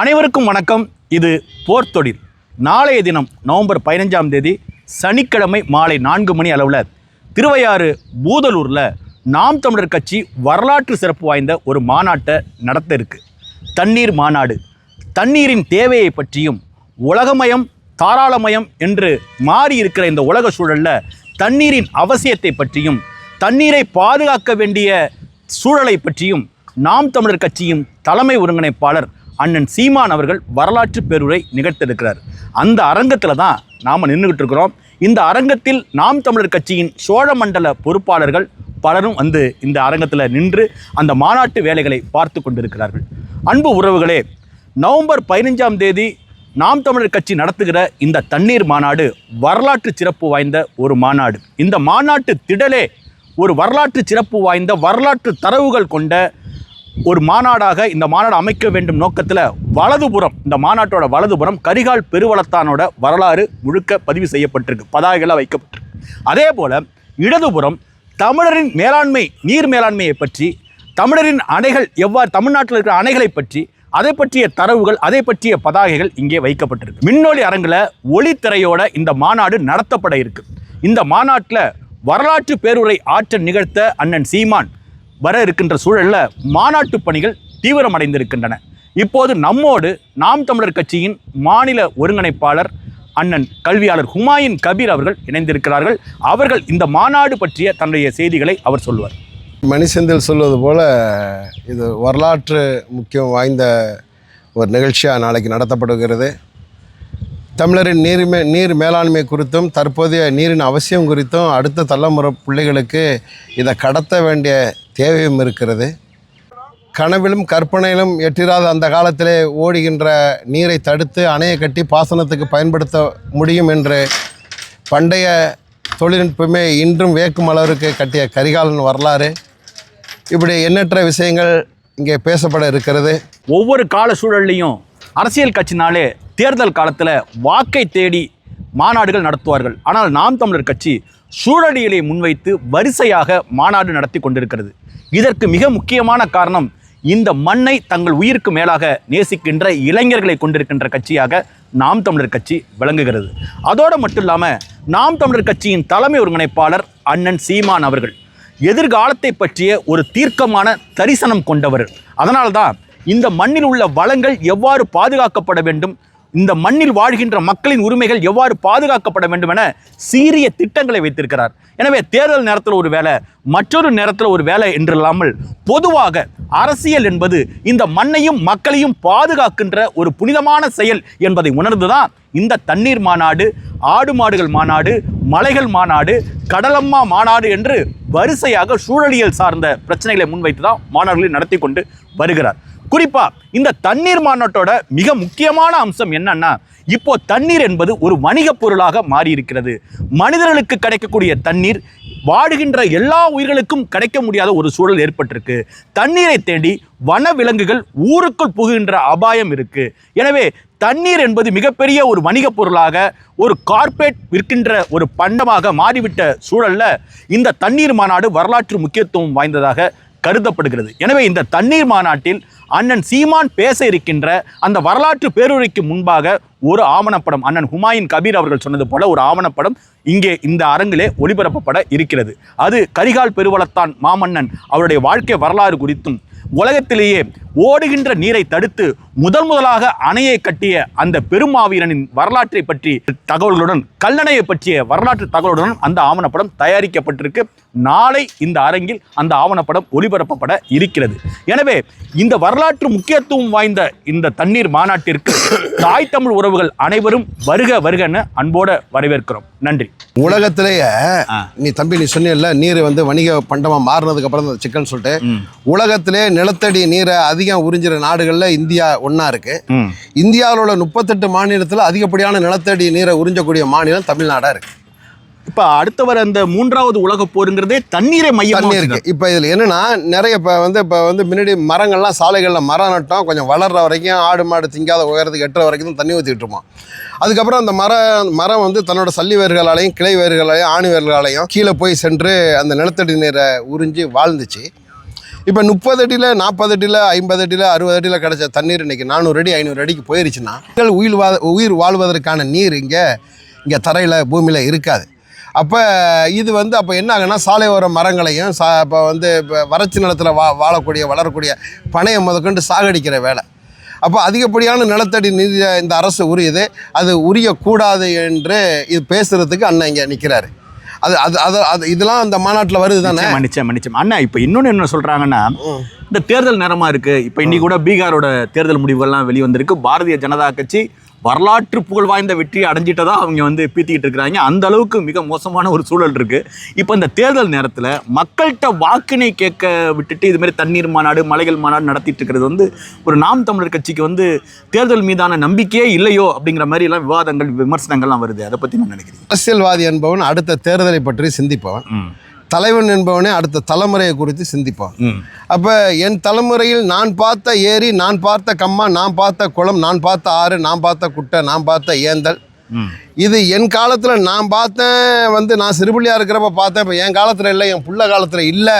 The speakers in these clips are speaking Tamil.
அனைவருக்கும் வணக்கம். இது போர்த்தொழில் நாளைய தினம் நவம்பர் பதினஞ்சாம் தேதி சனிக்கிழமை மாலை நான்கு மணி அளவில் திருவையாறு பூதலூரில் நாம் தமிழர் கட்சி வரலாற்று சிறப்பு வாய்ந்த ஒரு மாநாட்டை நடத்த இருக்கு தண்ணீர் மாநாடு. தண்ணீரின் தேவையை பற்றியும் உலகமயம் தாராளமயம் என்று மாறி இருக்கிற இந்த உலக சூழலில் தண்ணீரின் அவசியத்தை பற்றியும் தண்ணீரை பாதுகாக்க வேண்டிய சூழலை பற்றியும் நாம் தமிழர் கட்சியின் தலைமை ஒருங்கிணைப்பாளர் அண்ணன் சீமான் அவர்கள் வரலாற்று பேருரை நிகழ்த்திருக்கிறார் அந்த அரங்கத்தில் தான் நாம் நின்றுக்கிட்டு இருக்கிறோம் இந்த அரங்கத்தில் நாம் தமிழர் கட்சியின் சோழ மண்டல பொறுப்பாளர்கள் பலரும் வந்து இந்த அரங்கத்தில் நின்று அந்த மாநாட்டு வேலைகளை பார்த்து கொண்டிருக்கிறார்கள். அன்பு உறவுகளே நவம்பர் பதினஞ்சாம் தேதி நாம் தமிழர் கட்சி நடத்துகிற இந்த தண்ணீர் மாநாடு வரலாற்று சிறப்பு வாய்ந்த ஒரு மாநாடு. இந்த மாநாட்டு திடலே ஒரு வரலாற்று சிறப்பு வாய்ந்த வரலாற்று தரவுகள் கொண்ட ஒரு மாநாடாக இந்த மாநாடு அமைக்க வேண்டும் நோக்கத்தில் வலதுபுறம் இந்த மாநாட்டோட வலதுபுறம் கரிகால் பெருவளத்தானோட வரலாறு முழுக்க பதிவு செய்யப்பட்டிருக்கு. பதாகைகளாக வைக்கப்பட்டிருக்கு. அதே போல் இடதுபுறம் தமிழரின் மேலாண்மை நீர் மேலாண்மையை பற்றி தமிழரின் அணைகள் எவ்வாறு தமிழ்நாட்டில் இருக்கிற அணைகளை பற்றி அதை பற்றிய தரவுகள் அதை பற்றிய பதாகைகள் இங்கே வைக்கப்பட்டிருக்கு. மின்னொலி அரங்கில் ஒளித்திரையோட இந்த மாநாடு நடத்தப்பட இருக்கு. இந்த மாநாட்டில் வரலாற்று பேருரை ஆற்ற நிகழ்த்த அண்ணன் சீமான் வர இருக்கின்ற சூழலில் மாநாட்டு பணிகள் தீவிரமடைந்திருக்கின்றன. இப்போது நம்மோடு நாம் தமிழர் கட்சியின் மாநில ஒருங்கிணைப்பாளர் அண்ணன் கல்வியாளர் ஹுமாயூன் கபீர் அவர்கள் இணைந்திருக்கிறார்கள். அவர்கள் இந்த மாநாடு பற்றிய தன்னுடைய செய்திகளை அவர் சொல்வார் மணிசெந்தில் சொல்வது போல இது வரலாற்று முக்கியம் வாய்ந்த ஒரு நிகழ்ச்சியாக நாளைக்கு நடத்தப்படுகிறது. தமிழரின் நீர் மே நீர் மேலாண்மை குறித்தும் தற்போதைய நீரின் அவசியம் குறித்தும் அடுத்த தலைமுறை பிள்ளைகளுக்கு இதை கடத்த வேண்டிய தேவையும் இருக்கிறது. கனவிலும் கற்பனையிலும் எட்டிராத அந்த காலத்திலே ஓடுகின்ற நீரை தடுத்து அணையை கட்டி பாசனத்துக்கு பயன்படுத்த முடியும் என்று பண்டைய தொழில்நுட்பமே இன்றும் வேக்கும் அளவிற்கு கட்டிய கரிகாலன் வரலாறு. இப்படி எண்ணற்ற விஷயங்கள் இங்கே பேசப்பட இருக்கிறது. ஒவ்வொரு கால சூழல்லையும் அரசியல் கட்சினாலே தேர்தல் காலத்தில் வாக்கை தேடி மாநாடுகள் நடத்துவார்கள். ஆனால் நாம் தமிழர் கட்சி சூழலியலை முன்வைத்து வரிசையாக மாநாடு நடத்தி கொண்டிருக்கிறது. இதற்கு மிக முக்கியமான காரணம் இந்த மண்ணை தங்கள் உயிருக்கு மேலாக நேசிக்கின்ற இளைஞர்களை கொண்டிருக்கின்ற கட்சியாக நாம் தமிழர் கட்சி விளங்குகிறது. அதோடு மட்டும் இல்லாமல் நாம் தமிழர் கட்சியின் தலைமை ஒருங்கிணைப்பாளர் அண்ணன் சீமான் அவர்கள் எதிர்காலத்தை பற்றிய ஒரு தீர்க்கமான தரிசனம் கொண்டவர் அதனால்தான் இந்த மண்ணில் உள்ள வளங்கள் எவ்வாறு பாதுகாக்கப்பட வேண்டும் இந்த மண்ணில் வாழ்கின்ற மக்களின் உரிமைகள் எவ்வாறு பாதுகாக்கப்பட வேண்டும் என சீரிய திட்டங்களை வைத்திருக்கிறார். எனவே தேர்தல் நேரத்தில் ஒரு வேலை மற்றொரு நேரத்தில் ஒரு வேலை என்றில்லாமல் பொதுவாக அரசியல் என்பது இந்த மண்ணையும் மக்களையும் பாதுகாக்கின்ற ஒரு புனிதமான செயல் என்பதை உணர்ந்துதான் இந்த தண்ணீர் மாநாடு ஆடு மாடுகள் மாநாடு மலைகள் மாநாடு கடலம்மா மாநாடு என்று வரிசையாக சூழலியல் சார்ந்த பிரச்சனைகளை முன்வைத்து தான் மாணவர்களை நடத்தி கொண்டு வருகிறார். குறிப்பாக இந்த தண்ணீர் மாநாட்டோட மிக முக்கியமான அம்சம் என்னன்னா இப்போ தண்ணீர் என்பது ஒரு வணிகப் பொருளாக மாறியிருக்கிறது. மனிதர்களுக்கு கிடைக்கக்கூடிய தண்ணீர் வாழுகின்ற எல்லா உயிர்களுக்கும் கிடைக்க முடியாத ஒரு சூழல் ஏற்பட்டிருக்கு. தண்ணீரை தேடி வன விலங்குகள் ஊருக்குள் புகுகின்ற அபாயம் இருக்கு. எனவே தண்ணீர் என்பது மிகப்பெரிய ஒரு வணிகப் பொருளாக ஒரு கார்ப்பரேட் விற்கின்ற ஒரு பண்டமாக மாறிவிட்ட சூழல்ல இந்த தண்ணீர் மாநாடு வரலாற்று முக்கியத்துவம் வாய்ந்ததாக கருதப்படுகிறது. எனவே இந்த தண்ணீர் மாநாட்டில் அண்ணன் சீமான் பேச இருக்கின்ற அந்த வரலாற்று பேருரைக்கு முன்பாக ஒரு ஆவணப்படம் அண்ணன் ஹுமாயூன் கபீர் அவர்கள் சொன்னது போல ஒரு ஆவணப்படம் இங்கே இந்த அரங்கிலே ஒளிபரப்பப்பட இருக்கிறது. அது கரிகால் பெருவளத்தான் மாமன்னன் அவருடைய வாழ்க்கை வரலாறு குறித்தும் உலகத்திலேயே ஓடுகின்ற நீரை தடுத்து முதல் முதலாக அணையை கட்டிய அந்த பெருமாவீரனின் வரலாற்றை பற்றி தகவல்களுடன் கல்லணையை பற்றிய வரலாற்று தகவலுடன் அந்த ஆவணப்படம் தயாரிக்கப்பட்டிருக்கு. நாளை இந்த அரங்கில் அந்த ஆவணப்படம் ஒளிபரப்பப்பட இருக்கிறது. எனவே இந்த வரலாற்று முக்கியத்துவம் வாய்ந்த இந்த தண்ணீர் மாநாட்டிற்கு தாய் தமிழ் உறவுகள் அனைவரும் வருக வருகன்னு அன்போட வரவேற்கிறோம். நன்றி. உலகத்திலேயே. நீ தம்பி நீ சொன்னியல்ல நீர் வந்து வணிக பண்டமாக மாறினதுக்கு அப்புறம் சிக்கன் சொல்லிட்டு. உலகத்திலே நிலத்தடி நீரை அதிகம் உறிஞ்சிற நாடுகளில் இந்தியா ஒன்றா இருக்கு. ம். இந்தியாவில் உள்ள முப்பத்தெட்டு மாநிலத்தில் அதிகப்படியான நிலத்தடி நீரை உறிஞ்சக்கூடிய மாநிலம் தமிழ்நாடாக இருக்கு. இப்ப அடுத்த வர அந்த மூன்றாவது உலகப் போருங்கிறதே தண்ணீரை மையமா இருக்கு. இப்போ இதில் என்னன்னா நிறைய இப்போ வந்து இப்போ வந்து முன்னாடி மரங்கள்லாம் சாலைகளில் மரம் நட்டோம். கொஞ்சம் வளர்ற வரைக்கும் ஆடு மாடு திங்காத உயரத்துக்கு எட்டுற வரைக்கும் தான் தண்ணி ஊற்றிட்டு இருப்போம். அதுக்கப்புறம் அந்த மரம் மரம் வந்து தன்னோட சல்லி வேர்களாலையும் கிளை வேர்களாலையும் ஆணி வேர்களாலையும் கீழே போய் சென்று அந்த நிலத்தடி நீரை உறிஞ்சி வாழ்ந்துச்சு. இப்போ முப்பது அடியில் நாற்பது அடியில் ஐம்பது அடியில் அறுபது அடியில் கிடச்ச தண்ணீர் இன்றைக்கி நானூறு அடி ஐநூறு அடிக்கு போயிருச்சுன்னா மக்கள் உயிர் வா உயிர் வாழ்வதற்கான நீர் இங்கே இங்கே தரையில் பூமியில் இருக்காது. அப்போ இது வந்து அப்போ என்ன ஆகுன்னா சாலையோர மரங்களையும் சா இப்போ வந்து இப்போ வறட்சி நிலத்தில் வா வாழக்கூடிய வளரக்கூடிய பனையை முதற்கொண்டு சாகடிக்கிற வேலை. அப்போ அதிகப்படியான நிலத்தடி நீர் இந்த அரசு உரியது. அது உரியக்கூடாது என்று இது பேசுகிறதுக்கு அண்ணன் இங்கே நிற்கிறாரு அது அது அது அது இதெல்லாம் அந்த மாநாட்டில் வருது தானே? நிச்சயமா நிச்சயமா அண்ணா இப்போ இன்னொன்று என்ன சொல்றாங்கன்னா இந்த தேர்தல் நேரமா இருக்கு. இப்போ இன்னைக்கு கூட பீகாரோட தேர்தல் முடிவுகள்லாம் வெளிவந்திருக்கு. பாரதிய ஜனதா கட்சி வரலாற்று புகழ் வாய்ந்த வெற்றியை அடைஞ்சிட்டதா அவங்க வந்து பீத்திக்கிட்டு இருக்கிறாங்க. அந்த அளவுக்கு மிக மோசமான ஒரு சூழல் இருக்கு. இப்போ இந்த தேர்தல் நேரத்தில் மக்கள்கிட்ட வாக்கினை கேட்க விட்டுட்டு இது மாதிரி தண்ணீர் மாநாடு மலைகள் மாநாடு நடத்திட்டு இருக்கிறது வந்து ஒரு நாம் தமிழர் கட்சிக்கு வந்து தேர்தல் மீதான நம்பிக்கையே இல்லையோ அப்படிங்கிற மாதிரி எல்லாம் விவாதங்கள் விமர்சனங்கள்லாம் வருது. அதை பத்தி நான் நினைக்கிறேன் அரசியல்வாதி என்பவன் அடுத்த தேர்தலை பற்றி சிந்திப்பவன். தலைவன் என்பவனே அடுத்த தலைமுறையை குறித்து சிந்திப்பான். அப்போ என் தலைமுறையில் நான் பார்த்த ஏரி நான் பார்த்த கம்மா நான் பார்த்த குளம் நான் பார்த்த ஆறு நான் பார்த்த குட்டை நான் பார்த்த ஏந்தல். இது என் காலத்தில் நான் பார்த்தேன் வந்து நான் சிறுபிள்ளையாக இருக்கிறப்ப பார்த்தேன் இப்போ என் காலத்தில் இல்லை என் புள்ள காலத்தில் இல்லை.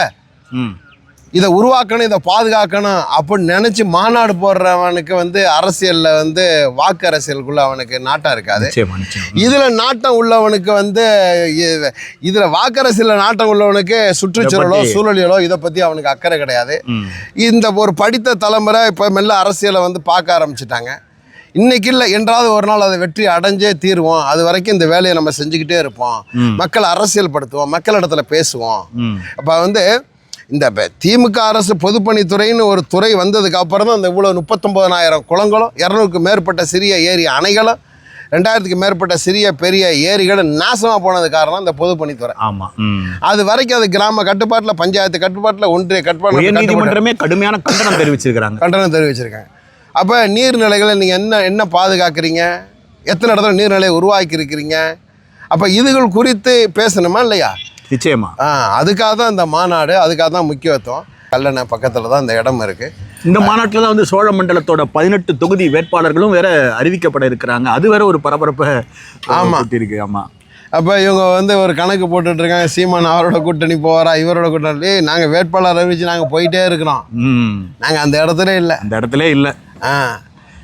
இதை உருவாக்கணும் இதை பாதுகாக்கணும் அப்படின்னு நினச்சி மாநாடு போடுறவனுக்கு வந்து அரசியலில் வந்து வாக்கு அரசியலுக்குள்ள அவனுக்கு நாட்டம் இருக்காது. இதில் நாட்டம் உள்ளவனுக்கு வந்து இதில் வாக்கரசியலில் நாட்டம் உள்ளவனுக்கு சுற்றுச்சூழலோ இதை பத்தி- சூழலியலோ இதை பற்றி அவனுக்கு அக்கறை கிடையாது. இந்த ஒரு படித்த தலைமுறை இப்போ மெல்ல அரசியலை வந்து பார்க்க ஆரம்பிச்சிட்டாங்க. இன்னைக்கு இல்லை என்றாவது ஒரு நாள் அதை வெற்றி அடைஞ்சே தீருவோம். அது வரைக்கும் இந்த வேலையை நம்ம செஞ்சுக்கிட்டே இருப்போம். மக்கள் அரசியல் படுத்துவோம் மக்களிடத்துல பேசுவோம். ம். அப்போ வந்து இந்த திமுக அரசு பொதுப்பணித்துறைன்னு ஒரு துறை வந்ததுக்கு அப்புறம் தான் இந்த இவ்வளோ முப்பத்தொம்போதனாயிரம் குளங்களும் இரநூறுக்கு மேற்பட்ட சிறிய ஏரி அணைகளும் ரெண்டாயிரத்துக்கு மேற்பட்ட சிறிய பெரிய ஏரிகளும் நாசமாக போனது காரணம் இந்த பொதுப்பணித்துறை. ஆமா ம். அது வரைக்கும் அது கிராம கட்டுப்பாட்டில் பஞ்சாயத்து கட்டுப்பாட்டில் ஒன்றிய கட்டுப்பாட்டில் கட்டுப்பாடு உயர்நீதிமன்றமே கடுமையான கண்டனம் தெரிவிச்சிருக்கிறாங்க. கண்டனம் தெரிவிச்சிருக்காங்க. அப்போ நீர்நிலைகளை நீங்கள் என்ன என்ன பாதுகாக்கிறீங்க? எத்தனை இடத்துல நீர்நிலையை உருவாக்கி இருக்கிறீங்க அப்போ இதுகள் குறித்து பேசணுமா இல்லையா? நிச்சயமா. ஆ அதுக்காக தான் இந்த மாநாடு அதுக்காக தான் முக்கியத்துவம். கல்லணை பக்கத்தில் தான் இந்த இடம் இருக்குது இந்த மாநாட்டில் தான் வந்து சோழ மண்டலத்தோட பதினெட்டு தொகுதி வேட்பாளர்களும் வேற அறிவிக்கப்பட இருக்கிறாங்க. அது வேற ஒரு பரபரப்பை ஆமா. இருக்கு ஆமா. அப்போ இவங்க வந்து ஒரு கணக்கு போட்டுட்டு இருக்காங்க. சீமான் அவரோட கூட்டணி போகிறா இவரோட கூட்டணி. நாங்கள் வேட்பாளர் அறிவிச்சு நாங்கள் போயிட்டே இருக்கிறோம். நாங்கள் அந்த இடத்துல இல்லை. அந்த இடத்துல இல்லை. ஆ.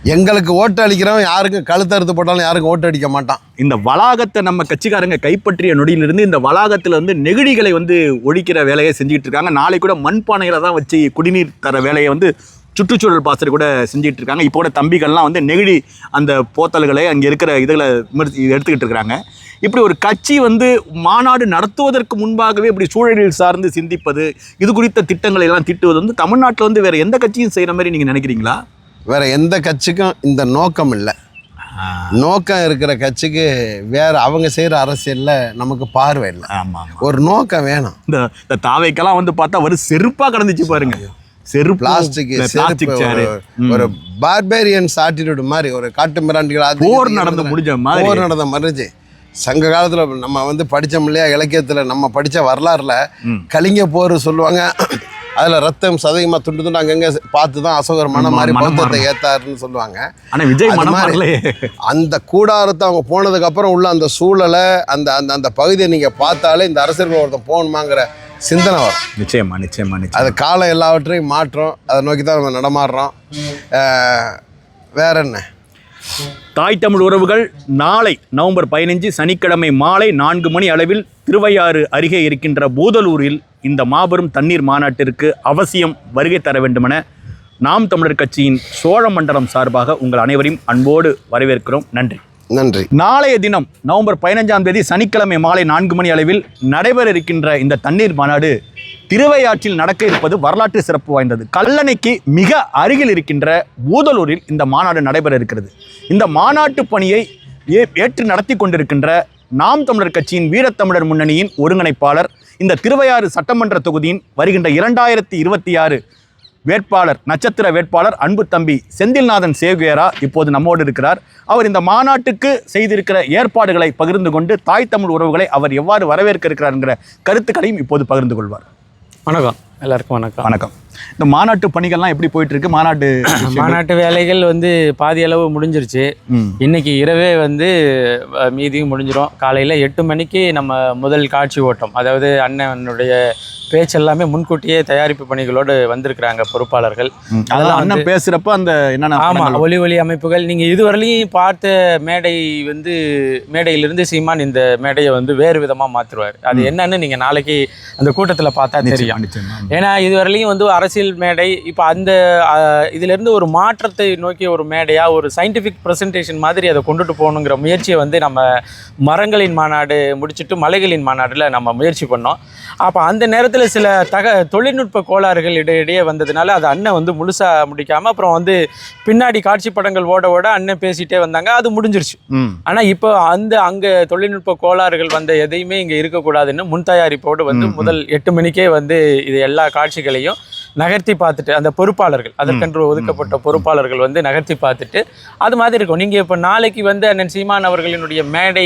எங்களுக்கு ஓட்டு அளிக்கிறவன் யாருக்கும் கழுத்தறுத்து போட்டாலும் யாருக்கும் ஓட்டு அடிக்க மாட்டான். இந்த வளாகத்தை நம்ம கட்சிக்காரங்க கைப்பற்றிய நொடியிலிருந்து இந்த வளாகத்தில் வந்து நெகிழிகளை வந்து ஒழிக்கிற வேலையை செஞ்சுக்கிட்டு இருக்காங்க. நாளை கூட மண்பானைகளை தான் வச்சு குடிநீர் தர வேலையை வந்து சுற்றுச்சூழல் பாசர் கூட செஞ்சுட்டு இருக்காங்க. இப்போ கூட தம்பிகள்லாம் வந்து நெகிழி அந்த போத்தல்களை அங்கே இருக்கிற இதுகளை விமர்சி எடுத்துக்கிட்டு இருக்கிறாங்க இப்படி ஒரு கட்சி வந்து மாநாடு நடத்துவதற்கு முன்பாகவே இப்படி சூழலில் சார்ந்து சிந்திப்பது இது குறித்த திட்டங்களை எல்லாம் திட்டுவது வந்து தமிழ்நாட்டில் வந்து வேறு எந்த கட்சியும் செய்கிற மாதிரி நீங்கள் நினைக்கிறீங்களா? வேற எந்த கட்சிக்கும் இந்த நோக்கம் இல்லை. நோக்கம் இருக்கிற கட்சிக்கு வேற அவங்க செய்கிற அரசியலில் நமக்கு பார்வை இல்லை. ஆமாம் ஒரு நோக்கம் வேணும். இந்த இந்த தாவைக்கெல்லாம் வந்து பார்த்தா ஒரு செருப்பா கடந்துச்சு பாருங்க. செருப்பு பிளாஸ்டிக் பிளாஸ்டிக் சேரு ஒரு பார்பேரியன்ஸ் ஆட்டிடியூட் மாதிரி ஒரு காட்டு மிராண்டிகள் போர் நடந்து. முடிஞ்ச மாதிரி. போர் நடந்த மாதிரி சங்க காலத்தில் நம்ம வந்து படித்தோம் இல்லையா இலக்கியத்தில் நம்ம படித்த வரலாறுல. கலிங்க போர் சொல்லுவாங்க. அதில் ரத்தம் சதயமாக துண்டு துண்டு அங்கங்கே பார்த்து தான் அசோகர் மனம் மாதிரி மாறணும். ஏத்தாருன்னு சொல்லுவாங்க ஆனா விஜய் மாதிரி. அந்த கூடாரத்தை அவங்க போனதுக்கு அப்புறம் உள்ள அந்த சூழலை அந்த அந்த அந்த பகுதியை நீங்கள் பார்த்தாலே இந்த அரசியல் ஒருத்தன் போகணுமாங்கிற சிந்தனை வரும் நிச்சயமா நிச்சயமா நிச்சயம் அது காலம் எல்லாவற்றையும் மாற்றம் அதை நோக்கி தான் நம்ம நடமாடுறோம் வேற என்ன தாய் தமிழ் உறவுகள் நாளை நவம்பர் பதினஞ்சு சனிக்கிழமை மாலை நான்கு மணி அளவில் திருவையாறு அருகே இருக்கின்ற பூதலூரில் இந்த மாபெரும் தண்ணீர் மாநாட்டிற்கு அவசியம் வருகை தர வேண்டுமென நாம் தமிழர் கட்சியின் சோழ மண்டலம் சார்பாக உங்கள் அனைவரையும் அன்போடு வரவேற்கிறோம். நன்றி. நன்றி. நாளைய தினம் நவம்பர் பதினஞ்சாம் தேதி சனிக்கிழமை மாலை நான்கு மணி அளவில் நடைபெற இருக்கின்ற இந்த தண்ணீர் மாநாடு திருவையாற்றில் நடக்க இருப்பது வரலாற்று சிறப்பு வாய்ந்தது. கல்லணைக்கு மிக அருகில் இருக்கின்ற ஊதலூரில் இந்த மாநாடு நடைபெற இருக்கிறது. இந்த மாநாட்டு பணியை ஏற்று நடத்தி கொண்டிருக்கின்ற நாம் தமிழர் கட்சியின் வீரத்தமிழர் முன்னணியின் ஒருங்கிணைப்பாளர் இந்த திருவையாறு சட்டமன்ற தொகுதியின் வருகின்ற இரண்டாயிரத்தி இருபத்தி ஆறு வேட்பாளர் நட்சத்திர வேட்பாளர் அன்பு தம்பி செந்தில்நாதன் சேவியரா இப்போது நம்மோடு இருக்கிறார். அவர் இந்த மாநாட்டுக்கு செய்திருக்கிற ஏற்பாடுகளை பகிர்ந்து கொண்டு தாய் தமிழ் உறவுகளை அவர் எவ்வாறு வரவேற்க இருக்கிறார் என்கிற கருத்துக்களையும் இப்போது பகிர்ந்து கொள்வார். வணக்கம். எல்லாருக்கும் வணக்கம். வணக்கம். இந்த மாநாட்டு பணிகள்லாம் எப்படி போயிட்டு இருக்கு மாநாட்டு மாநாட்டு வேலைகள் வந்து பாதி அளவு முடிஞ்சிருச்சு. இன்னைக்கு இரவே வந்து மீதியும் முடிஞ்சிரும். காலையில் எட்டு மணிக்கு நம்ம முதல் காட்சி ஓட்டம். அதாவது அண்ணனுடைய பேச்சு எல்லாமே முன்கூட்டியே தயாரிப்பு பணிகளோடு வந்திருக்கிறாங்க பொறுப்பாளர்கள். அதெல்லாம் அண்ணன் பேசுறப்ப அந்த என்னென்ன ஆமா படங்கள்? ஒலி ஒலி அமைப்புகள். நீங்க இதுவரையிலையும் பார்த்த மேடை வந்து மேடையிலிருந்து சீமான் இந்த மேடையை வந்து வேறு விதமா மாத்துருவார் அது என்னன்னு நீங்க நாளைக்கு அந்த கூட்டத்துல பார்த்தா தெரியும். ஏன்னா இதுவரையிலையும் வந்து அரசியல் மேடை இப்போ அந்த இதிலிருந்து ஒரு மாற்றத்தை நோக்கிய ஒரு மேடையா ஒரு சயின்டிஃபிக் ப்ரெசன்டேஷன் மாதிரி அதை கொண்டுட்டு போகணுங்கிற முயற்சியை வந்து நம்ம மரங்களின் மாநாடு முடிச்சுட்டு மலைகளின் மாநாடுல நம்ம முயற்சி பண்ணோம். அப்போ அந்த நேரத்தில் சில தக தொழில்நுட்ப கோளாறுகள் இடையிடையே வந்ததுனால அது அண்ணன் வந்து முழுசாக முடிக்காமல் அப்புறம் வந்து பின்னாடி காட்சி படங்கள் ஓட ஓட அண்ணன் பேசிட்டே வந்தாங்க. அது முடிஞ்சிருச்சு. ஆனால் இப்போ அந்த அங்கே தொழில்நுட்ப கோளாறுகள் வந்த எதையுமே இங்கே இருக்கக்கூடாதுன்னு முன் தயாரிப்போடு வந்து. முதல் எட்டு மணிக்கே வந்து இது எல்லா காட்சிகளையும் நகர்த்தி பார்த்துட்டு அந்த பொறுப்பாளர்கள் அதற்கென்று ஒதுக்கப்பட்ட பொறுப்பாளர்கள் வந்து நகர்த்தி பார்த்துட்டு அது மாதிரி இருக்கும். நீங்கள் இப்போ நாளைக்கு வந்து அண்ணன் சீமான் அவர்களினுடைய மேடை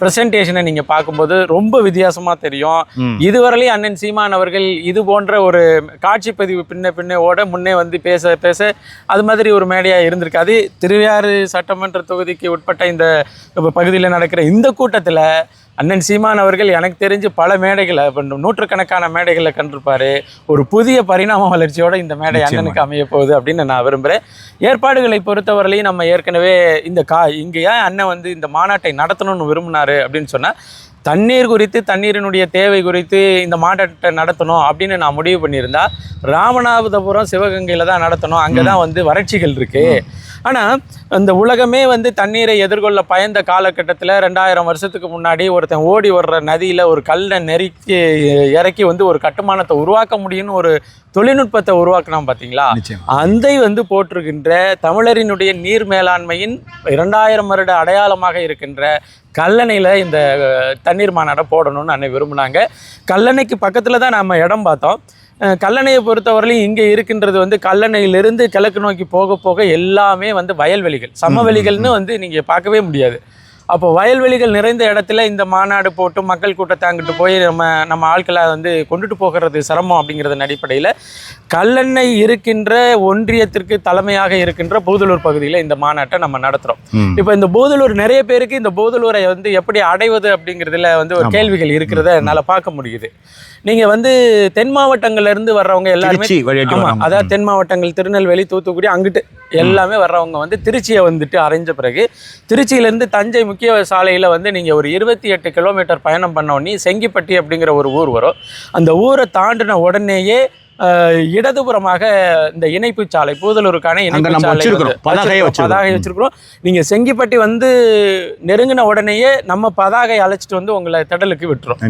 ப்ரெசன்டேஷனை நீங்கள் பார்க்கும்போது ரொம்ப வித்தியாசமாக தெரியும். ம். இதுவரையிலும் அண்ணன் சீமான் அவர்கள் இது போன்ற ஒரு காட்சி பதிவு பின்ன பின்ன ஓட முன்னே வந்து பேச பேச அது மாதிரி ஒரு மேடையாக இருந்திருக்காது திருவையாறு சட்டமன்ற தொகுதிக்கு உட்பட்ட இந்த பகுதியில் நடக்கிற இந்த கூட்டத்தில் அண்ணன் சீமான் அவர்கள் எனக்கு தெரிஞ்சு பல மேடைகளை இப்ப நூற்றுக்கணக்கான மேடைகளை கண்டிருப்பாரு. ஒரு புதிய பரிணாம வளர்ச்சியோட இந்த மேடை. அண்ணனுக்கு அமைய போகுது அப்படின்னு நான் விரும்புகிறேன் ஏற்பாடுகளை பொறுத்தவரையிலையும் நம்ம ஏற்கனவே இந்த கா இங்கே ஏன் அண்ணன் வந்து இந்த மாநாட்டை நடத்தணும்னு விரும்பினாரு அப்படின்னு சொன்னால் தண்ணீர் குறித்து தண்ணீரினுடைய தேவை குறித்து இந்த மாநாட்டை நடத்தணும் அப்படின்னு நான் முடிவு பண்ணியிருந்தா ராமநாதபுரம் சிவகங்கையில் தான் நடத்தணும். அங்கே தான் வந்து வறட்சிகள் இருக்கு. ஆனால் இந்த உலகமே வந்து தண்ணீரை எதிர்கொள்ள பயந்த காலகட்டத்தில் ரெண்டாயிரம் வருஷத்துக்கு முன்னாடி ஒருத்தன் ஓடி வர்ற நதியில் ஒரு கல்லை நெருக்கி இறக்கி வந்து ஒரு கட்டுமானத்தை உருவாக்க முடியும்னு ஒரு தொழில்நுட்பத்தை உருவாக்குனான் பார்த்தீங்களா அந்தை வந்து போற்றுகின்ற தமிழரினுடைய நீர் மேலாண்மையின் இரண்டாயிரம் வருட அடையாளமாக இருக்கின்ற கல்லணையில் இந்த தண்ணீர் மாநாடை போடணும்னு அன்னை விரும்பினாங்க. கல்லணைக்கு பக்கத்தில் தான் நம்ம இடம் பார்த்தோம். கல்லணையை பொறுத்தவரையிலும் இங்கே இருக்கின்றது வந்து கல்லணையிலிருந்து கிழக்கு நோக்கி போக போக எல்லாமே வந்து வயல்வெளிகள் சமவெளிகள்னு வந்து நீங்கள் பார்க்கவே முடியாது. அப்போ வயல்வெளிகள் நிறைந்த இடத்துல இந்த மாநாடு போட்டு மக்கள் கூட்டத்தை அங்கிட்டு போய் நம்ம நம்ம ஆட்களை வந்து கொண்டுட்டு போகிறது சிரமம் அப்படிங்கிறதன் அடிப்படையில் கல்லெண்ணெய் இருக்கின்ற ஒன்றியத்திற்கு தலைமையாக இருக்கின்ற பூதலூர் பகுதியில் இந்த மாநாட்டை நம்ம நடத்துகிறோம். இப்போ இந்த போதலூர் நிறைய பேருக்கு இந்த போதலூரை வந்து எப்படி அடைவது அப்படிங்கிறதுல வந்து ஒரு. கேள்விகள் இருக்கிறத என்னால் பார்க்க முடியுது நீங்கள் வந்து தென் மாவட்டங்கள்ல இருந்து வர்றவங்க எல்லாருமே திருச்சி வழியாட்டி ஆமா வராம. அதாவது தென் மாவட்டங்கள் திருநெல்வேலி தூத்துக்குடி அங்கிட்டு எல்லாமே வர்றவங்க வந்து திருச்சியை வந்துட்டு அரைஞ்ச பிறகு திருச்சியிலேருந்து தஞ்சை முக்கிய சாலையில் வந்து நீங்கள் ஒரு இருபத்தி எட்டு கிலோமீட்டர் பயணம் பண்ண உடனே செங்கிப்பட்டி அப்படிங்கிற ஒரு ஊர் வரும். அந்த ஊரை தாண்டின உடனேயே இடதுபுறமாக இந்த இணைப்பு சாலை பூதலூருக்கான இணைப்பு சாலை. பதாகை வச்சிருக்கிறோம். நீங்கள் செங்கிப்பட்டி வந்து நெருங்கின உடனேயே நம்ம பதாகை அழைச்சிட்டு வந்து உங்களை திடலுக்கு விட்டுரும்.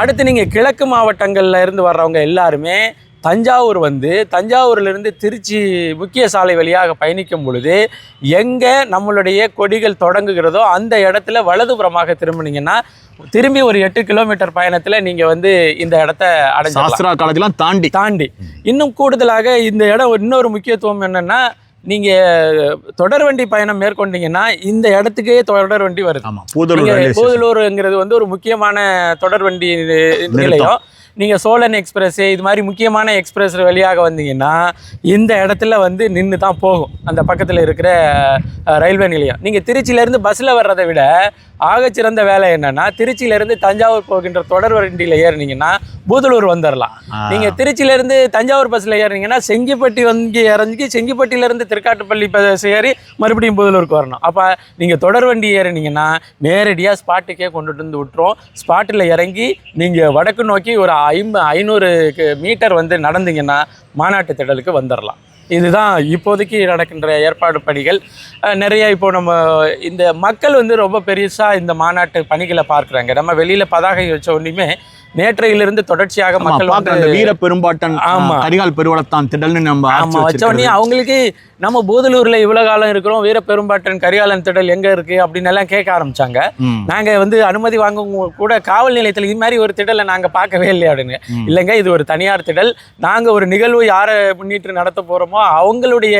அடுத்து நீங்கள் கிழக்கு மாவட்டங்கள்ல இருந்து வர்றவங்க எல்லாருமே தஞ்சாவூர் வந்து தஞ்சாவூர்ல இருந்து திருச்சி முக்கிய சாலை வழியாக பயணிக்கும் பொழுது எங்கே நம்மளுடைய கொடிகள் தொடங்குகிறதோ அந்த இடத்துல வலதுபுறமாக திரும்பினீங்கன்னா திரும்பி ஒரு எட்டு கிலோமீட்டர் பயணத்தில் நீங்கள் வந்து இந்த இடத்த சாஸ்திரா காலேஜ்லாம் தாண்டி. தாண்டி. இன்னும் கூடுதலாக இந்த இடம் இன்னொரு முக்கியத்துவம் என்னன்னா நீங்கள் தொடர்வண்டி பயணம் மேற்கொண்டீங்கன்னா இந்த இடத்துக்கே தொடர்வண்டி வருது. ஆமா பூதலூர் நீங்க ரயில்வே ஸ்டேஷன். போதலூருங்கிறது வந்து ஒரு முக்கியமான தொடர்வண்டி நிலையம். நீங்கள் சோழன் எக்ஸ்பிரஸ் இது மாதிரி முக்கியமான எக்ஸ்பிரஸ் வழியாக வந்தீங்கன்னா இந்த இடத்துல வந்து நின்று தான் போகும். அந்த பக்கத்தில் இருக்கிற ரயில்வே நிலையம். நீங்கள் திருச்சியிலேருந்து பஸ்ஸில் வர்றதை விட ஆகச்சிறந்த வேலை என்னன்னா திருச்சியிலேருந்து தஞ்சாவூர் போகின்ற தொடர் வண்டியில் ஏறினீங்கன்னா பூதலூர் வந்துடலாம். நீங்கள் திருச்சியிலேருந்து தஞ்சாவூர் பஸ்ஸில் ஏறினீங்கன்னா செங்கிப்பட்டி வந்து இறங்கி செங்கிப்பட்டியிலேருந்து திருக்காட்டுப்பள்ளி பஸ் ஏறி மறுபடியும் பூதலூருக்கு வரணும். அப்போ நீங்கள் தொடர் வண்டி ஏறினீங்கன்னா நேரடியாக ஸ்பாட்டுக்கே கொண்டுட்டு வந்து விட்டுரும். ஸ்பாட்டில் இறங்கி நீங்கள் வடக்கு நோக்கி ஒரு ஐம்ப ஐநூறு மீட்டர் வந்து நடந்தீங்கன்னா மாநாட்டு திடலுக்கு வந்துடலாம் இதுதான் இப்போதைக்கு நடக்கின்ற ஏற்பாடு பணிகள். நிறைய இப்போ நம்ம இந்த மக்கள் வந்து ரொம்ப பெருசாக இந்த மாநாட்டு பணிகளை பார்க்குறாங்க. நம்ம வெளியில் பதாகை வச்ச ஒன்றுமே நேற்றையிலிருந்து தொடர்ச்சியாக மக்கள் அந்த வீர பெரும்பாட்டன் ஆமா. கரிகால் பெருவளத்தான் திடல்னு நம்ம ஆமா வச்ச வச்சிருக்கிறது. உடனே அவங்களுக்கு நம்ம பூதலூர்ல இவ்வளவு காலம் இருக்கிறோம் வீர பெரும்பாட்டன் கரிகாலன் திடல் எங்க இருக்கு அப்படின்னு எல்லாம் கேட்க ஆரம்பிச்சாங்க. நாங்க வந்து அனுமதி வாங்க கூட காவல் நிலையத்தில் இது மாதிரி ஒரு திடலை நாங்க பார்க்கவே இல்லையா அப்படின்னு. இல்லைங்க இது ஒரு தனியார் திடல் நாங்க ஒரு நிகழ்வு யாரை முன்னிட்டு நடத்த போறோமோ அவங்களுடைய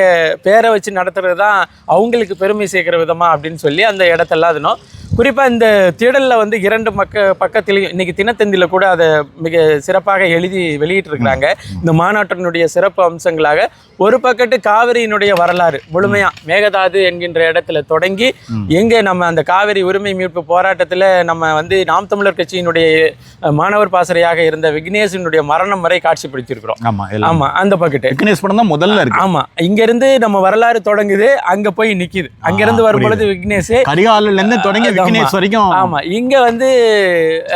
பேரை வச்சு நடத்துறது தான் அவங்களுக்கு பெருமை சேர்க்கிற விதமா அப்படின்னு சொல்லி அந்த இடத்தெல்லாம் தினம் குறிப்பாக இந்த திடலில் வந்து இரண்டு மக்க பக்கத்திலையும் இன்னைக்கு தினத்தந்தியில் கூட அதை மிக சிறப்பாக எழுதி வெளியிட்டிருக்கிறாங்க. இந்த மாநாட்டினுடைய சிறப்பு அம்சங்களாக ஒரு பக்கத்து காவிரியினுடைய வரலாறு முழுமையாக மேகதாது என்கின்ற இடத்துல தொடங்கி எங்கே நம்ம அந்த காவிரி உரிமை மீட்பு போராட்டத்தில் நம்ம வந்து நாம் தமிழர் கட்சியினுடைய மாணவர் பாசறையாக இருந்த விக்னேஷனுடைய மரணம் வரை காட்சிப்படுத்தியிருக்கிறோம் ஆமா எல்லாம். ஆமா அந்த பக்கெட்டு விக்னேஷ் படம் தான் முதல்ல இருக்கு. ஆமா இங்க இருந்து நம்ம வரலாறு தொடங்குது அங்க போய் நிக்குது. அங்க இருந்து ஆ, வரும்பொழுது விக்னேஷ் கரிகாலில இருந்து தொடங்கி. விக்னேஷ் வரைக்கும். ஆமா. இங்க வந்து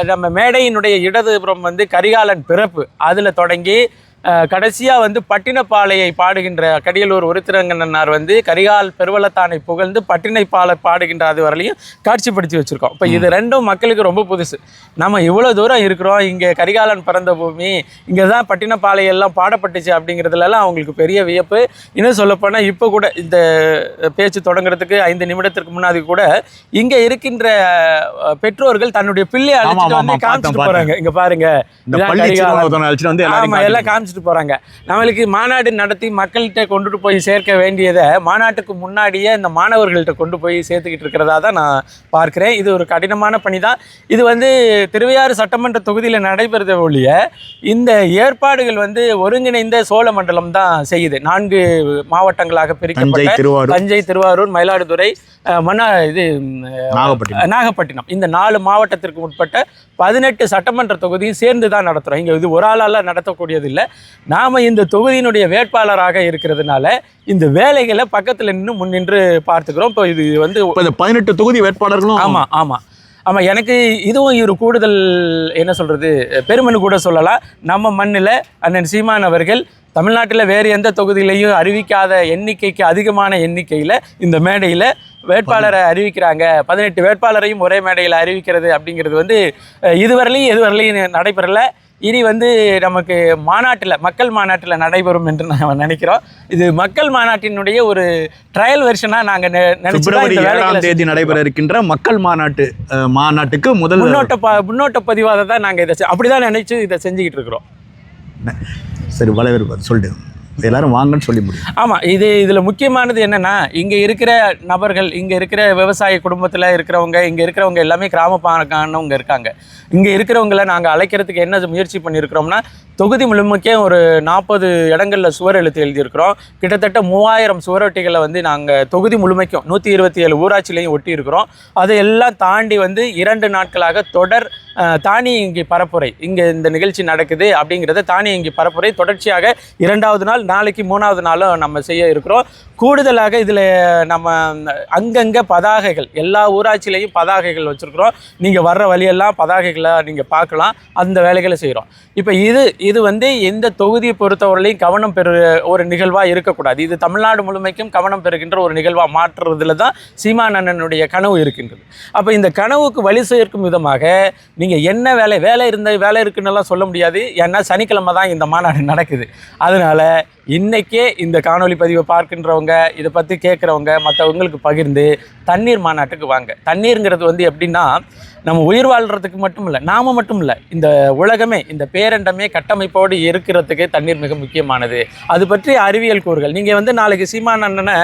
நம்ம மேடையினுடைய இடதுபுறம் வந்து கரிகாலன் பிறப்பு. அதுல தொடங்கி அஹ், கடைசியா வந்து பட்டினப்பாலையை பாடுகின்ற கடியலூர் உருத்திரங்கண்ணனார் வந்து கரிகால் பெருவளத்தானை புகழ்ந்து பட்டினைப்பாலை பாடுகின்ற அது வரலையும் காட்சிப்படுத்தி வச்சிருக்கோம். இப்போ இது ரெண்டும் மக்களுக்கு ரொம்ப புதுசு. நம்ம இவ்வளோ தூரம் இருக்கிறோம் இங்கே கரிகாலன் பிறந்த பூமி இங்கே தான் பட்டினப்பாலை எல்லாம் பாடப்பட்டுச்சு அப்படிங்கிறதுலலாம் அவங்களுக்கு பெரிய வியப்பு. இன்னும் சொல்லப்போனால் இப்போ கூட இந்த பேச்சு தொடங்குறதுக்கு ஐந்து நிமிடத்திற்கு முன்னாடி கூட இங்கே இருக்கின்ற பெற்றோர்கள் தன்னுடைய பிள்ளையை அழைச்சிட்டு வந்து காமிச்சிட்டு. போறாங்க. இங்க பாருங்க. கரிகாலன். சிறுவனை அழைச்சிட்டு போறாங்க. நம்மளுக்கு மாநாடு நடத்தி மக்கள்கிட்ட கொண்டுட்டு போய் சேர்க்க வேண்டியதை மாநாட்டுக்கு முன்னாடியே இந்த மாணவர்கள்ட்ட கொண்டு போய் சேர்த்துக்கிட்டு இருக்கிறதா தான் நான் பார்க்கிறேன். இது ஒரு கடினமான பணி தான் இது வந்து திருவையாறு சட்டமன்ற தொகுதியில் நடைபெறுத ஒழிய இந்த ஏற்பாடுகள் வந்து ஒருங்கிணைந்த சோழ மண்டலம் தான் செய்யுது. நான்கு மாவட்டங்களாக பிரிக்கப்பட்ட தஞ்சை திருவாரூர். மயிலாடுதுறை மன்னா இது நாகப்பட்டினம். நாகப்பட்டினம். இந்த நாலு மாவட்டத்திற்கு உட்பட்ட பதினெட்டு சட்டமன்ற தொகுதியும் சேர்ந்து தான் நடத்துகிறோம் இங்கே இது ஒரு ஆளால் நடத்தக்கூடியது இல்லை நாம் இந்த தொகுதியினுடைய வேட்பாளராக இருக்கிறதுனால இந்த வேலைகளை பக்கத்தில் நின்று முன்னின்று பார்த்துக்கிறோம். இப்போ இது வந்து இந்த பதினெட்டு தொகுதி வேட்பாளர்களும் ஆமாம் ஆமாம் ஆமாம் எனக்கு இதுவும் ஒரு கூடுதல் என்ன சொல்கிறது பெருமனு கூட சொல்லலாம். நம்ம மண்ணில் அண்ணன் சீமான் அவர்கள் தமிழ்நாட்டில் வேறு எந்த தொகுதியிலையும் அறிவிக்காத எண்ணிக்கைக்கு அதிகமான எண்ணிக்கையில் இந்த மேடையில் வேட்பாளரை அறிவிக்கிறாங்க. பதினெட்டு வேட்பாளரையும் ஒரே மேடையில் அறிவிக்கிறது அப்படிங்கிறது வந்து இதுவரையிலையும் எதுவரையிலையும் நடைபெறல. இனி வந்து நமக்கு மாநாட்டில் மக்கள் மாநாட்டில் நடைபெறும் என்று நான் நினைக்கிறோம். இது மக்கள் மாநாட்டினுடைய ஒரு ட்ரையல் வெர்ஷனாக நாங்கள் தான் பிப்ரவரி ஏழாம் தேதி நடைபெற இருக்கின்ற மக்கள் மாநாட்டு மாநாட்டுக்கு முதல் முன்னோட்ட ப முன்னோட்ட பதிவாக தான் நாங்கள் இதை செ- அப்படிதான் நினைச்சு இதை செஞ்சுக்கிட்டு இருக்கிறோம். சரி வளவர் சொல்லிட்டு எல்லாரும் வாங்கன்னு சொல்லி முடியும் ஆமாம் இது இதில் முக்கியமானது என்னென்னா இங்கே இருக்கிற நபர்கள் இங்கே இருக்கிற விவசாய குடும்பத்தில் இருக்கிறவங்க இங்கே இருக்கிறவங்க எல்லாமே கிராமப்பானவங்க இருக்காங்க. இங்கே இருக்கிறவங்கள நாங்கள் அழைக்கிறதுக்கு என்ன முயற்சி பண்ணியிருக்கிறோம்னா தொகுதி முழுமைக்கே ஒரு நாற்பது இடங்களில் சுவர் எழுத்து எழுதியிருக்கிறோம். கிட்டத்தட்ட மூவாயிரம் சுவரொட்டிகளை வந்து நாங்கள் தொகுதி முழுமைக்கும் நூற்றி இருபத்தி ஏழு ஊராட்சியிலையும் ஒட்டி இருக்கிறோம் அதையெல்லாம் தாண்டி வந்து இரண்டு நாட்களாக தொடர் தானியங்கி பரப்புரை இங்கே இந்த நிகழ்ச்சி நடக்குது அப்படிங்கிறத தானியங்கி பரப்புரை. தொடர்ச்சியாக இரண்டாவது நாள் நாளைக்கு மூணாவது நாளும் நம்ம செய்ய இருக்கிறோம். கூடுதலாக இதில் நம்ம அங்கங்கே பதாகைகள் எல்லா ஊராட்சியிலையும் பதாகைகள் வச்சுருக்குறோம். நீங்கள் வர்ற வழியெல்லாம் பதாகைகளை நீங்கள் பார்க்கலாம். அந்த வேலைகளை செய்கிறோம் இப்போ இது இது வந்து எந்த தொகுதியை பொறுத்தவரையிலையும் கவனம் பெறு ஒரு நிகழ்வாக இருக்கக்கூடாது. இது தமிழ்நாடு முழுமைக்கும் கவனம் பெறுகின்ற ஒரு நிகழ்வாக மாற்றுறதுல தான் சீமானண்ணனுடைய கனவு இருக்கின்றது. அப்போ இந்த கனவுக்கு வழி சேர்க்கும் விதமாக நீங்கள் என்ன வேலை வேலை இருந்த வேலை இருக்குன்னெல்லாம் சொல்ல முடியாது. ஏன்னா சனிக்கிழமை தான் இந்த மாநாடு நடக்குது. அதனால் இன்னைக்கே இந்த காணொளி பதிவை பார்க்கின்றவங்க இதை பற்றி கேட்குறவங்க மற்றவங்களுக்கு பகிர்ந்து தண்ணீர் மாநாட்டுக்கு வாங்க. தண்ணீருங்கிறது வந்து எப்படின்னா நம்ம உயிர் வாழ்கிறதுக்கு மட்டும் இல்லை நாம மட்டும் இல்லை இந்த உலகமே இந்த பேரண்டமே கட்டமைப்போடு இருக்கிறதுக்கு தண்ணீர் மிக முக்கியமானது. அது பற்றி அறிவியல் கூறுகள். நீங்கள் வந்து நாளைக்கு சீமான் அண்ணனை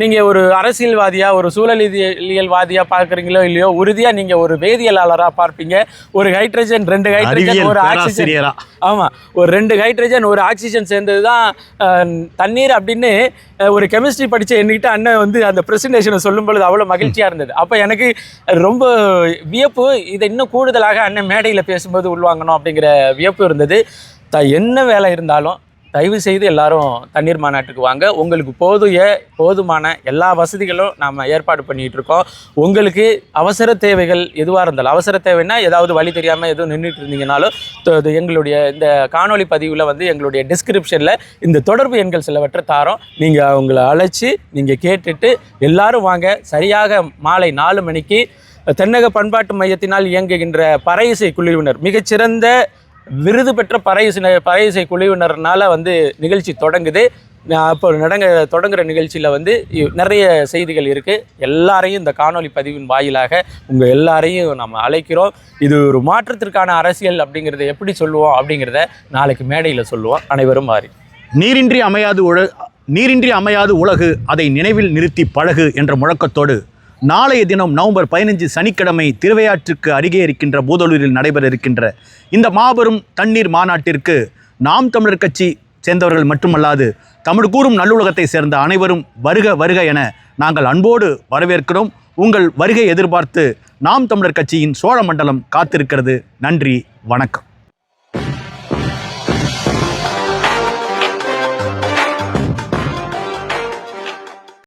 நீங்கள் ஒரு அரசியல்வாதியாக ஒரு சூழலியல்வாதியாக பார்க்குறீங்களோ இல்லையோ உறுதியாக நீங்கள் ஒரு வேதியியலாளராக பார்ப்பீங்க. ஒரு ஹைட்ரஜன் ரெண்டு ஹைட்ரஜன் ஒரு ஆக்சிஜன். ஆமாம் ஒரு ரெண்டு ஹைட்ரஜன் ஒரு ஆக்சிஜன் சேர்ந்தது தான் தண்ணீர் அப்படின்னு ஒரு கெமிஸ்ட்ரி படித்த என்கிட்ட அண்ணன் வந்து அந்த ப்ரெசன்டேஷனை சொல்லும் பொழுது அவ்வளோ மகிழ்ச்சியாக இருந்தது. அப்போ எனக்கு ரொம்ப வியப்பு இதை இன்னும் கூடுதலாக அண்ணன் மேடையில் பேசும்போது உள்வாங்கணும் அப்படிங்கிற வியப்பு இருந்தது. த என்ன வேலை இருந்தாலும் தயவு செய்து எல்லாரும் தண்ணீர் மாநாட்டுக்கு வாங்க. உங்களுக்கு போதிய போதுமான எல்லா வசதிகளும் நாம் ஏற்பாடு பண்ணிகிட்டு இருக்கோம். உங்களுக்கு அவசர தேவைகள் எதுவாக இருந்தாலும் அவசர தேவைன்னா ஏதாவது வழி தெரியாமல் எதுவும் நின்றுட்டு இருந்தீங்கனாலும் எங்களுடைய இந்த காணொளி பதிவில் வந்து எங்களுடைய டிஸ்கிரிப்ஷனில் இந்த தொடர்பு எண்கள் சிலவற்றை தாரோம். நீங்கள் அவங்கள அழைச்சி நீங்கள் கேட்டுட்டு எல்லாரும் வாங்க. சரியாக மாலை நாலு மணிக்கு தென்னக பண்பாட்டு மையத்தினால் இயங்குகின்ற பறையிசை குழுவினர் மிகச்சிறந்த விருது பெற்ற பறை இசை குழுவினர்னால் வந்து நிகழ்ச்சி தொடங்குது. அப்போ நடங்க தொடங்குற நிகழ்ச்சியில் வந்து நிறைய செய்திகள் இருக்குது எல்லாரையும் இந்த காணொளி பதிவின் வாயிலாக உங்கள் எல்லாரையும் நம்ம அழைக்கிறோம். இது ஒரு மாற்றத்திற்கான அரசியல் அப்படிங்கிறத எப்படி சொல்லுவோம் அப்படிங்கிறத நாளைக்கு மேடையில் சொல்லுவோம். அனைவரும் மாறி நீரின்றி அமையாது உழ நீரின்றி அமையாது உலகு அதை நினைவில் நிறுத்தி பழகு என்ற முழக்கத்தோடு நாளைய தினம் நவம்பர் பதினஞ்சு சனிக்கிழமை திருவையாற்றுக்கு அருகே இருக்கின்ற பூதலூரில் நடைபெற இருக்கின்ற இந்த மாபெரும் தண்ணீர் மாநாட்டிற்கு நாம் தமிழர் கட்சி சேர்ந்தவர்கள் மட்டுமல்லாது தமிழ் கூறும் நல்லுலகத்தை சேர்ந்த அனைவரும் வருக வருக என நாங்கள் அன்போடு வரவேற்கிறோம். உங்கள் வருகை எதிர்பார்த்து நாம் தமிழர் கட்சியின் சோழ மண்டலம் காத்திருக்கிறது. நன்றி வணக்கம்.